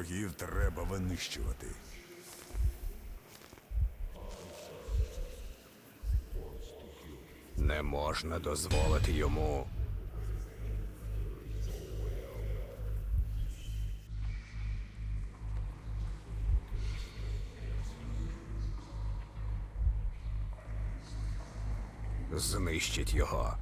Ворогів треба винищувати. Не можна дозволити йому. Знищить його.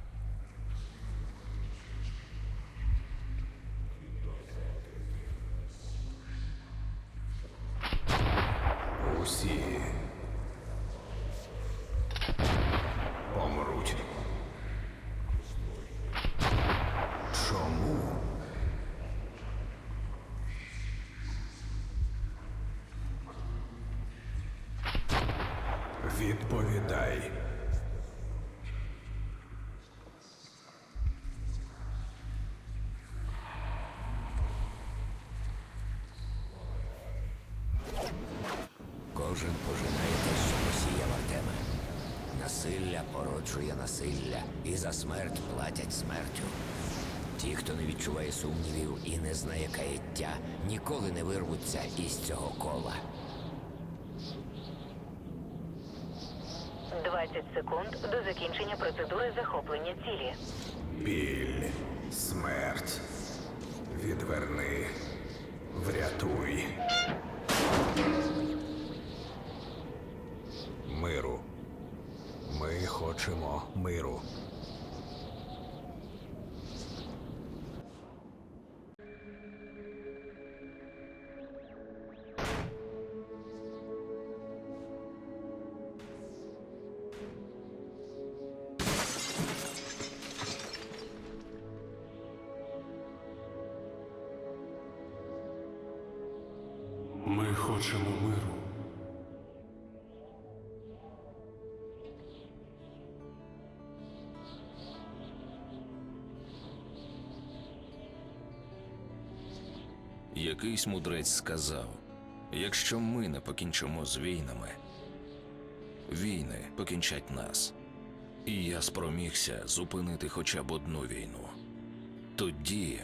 Відповідай. Кожен пожинає те, що посіяв Артеме. Насилля породжує насилля, і за смерть платять смертю. Ті, хто не відчуває сумнівів і не знає каяття, ніколи не вирвуться із цього кола. 20 секунд до закінчення процедури захоплення цілі. Біль, смерть. Відверни. Врятуй. Миру. Ми хочемо миру. Хочемо миру. Якийсь мудрець сказав: якщо ми не покінчимо з війнами, війни покінчать нас. І я спромігся зупинити хоча б одну війну. Тоді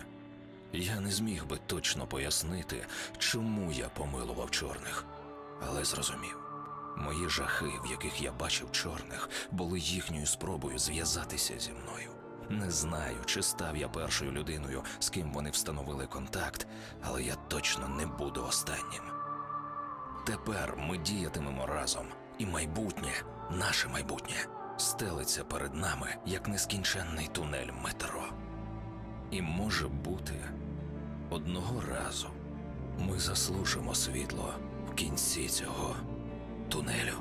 я не зміг би точно пояснити, чому я помилував чорних, але зрозумів. Мої жахи, в яких я бачив чорних, були їхньою спробою зв'язатися зі мною. Не знаю, чи став я першою людиною, з ким вони встановили контакт, але я точно не буду останнім. Тепер ми діятимемо разом, і майбутнє, наше майбутнє, стелиться перед нами як нескінченний тунель метро. І може бути, одного разу ми заслужимо світло в кінці цього тунелю.